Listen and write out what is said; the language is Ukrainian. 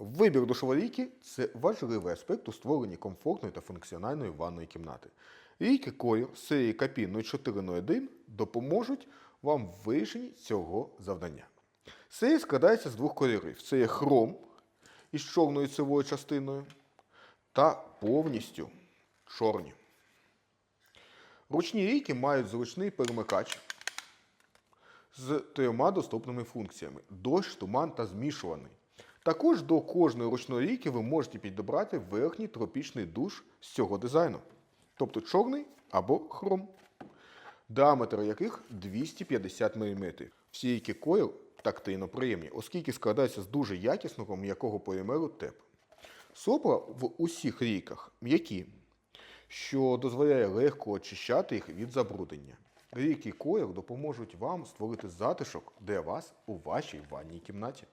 Вибір душової рійки – це важливий аспект у створенні комфортної та функціональної ванної кімнати. Рійки колір серії Капін 0401 допоможуть вам в вирішенні цього завдання. Серія складається з двох кольорів: це є хром із чорною цевою частиною та повністю чорні. Ручні рійки мають зручний перемикач з трьома доступними функціями: дощ, туман та змішуваний. Також до кожної ручної рійки ви можете підібрати верхній тропічний душ з цього дизайну, тобто чорний або хром, діаметр яких 250 мм. Всі рійки колір тактильно приємні, оскільки складаються з дуже якісного м'якого полімеру ТЕП. Сопла в усіх рійках м'які, що дозволяє легко очищати їх від забруднення. Рійки колір допоможуть вам створити затишок для вас у вашій ванній кімнаті.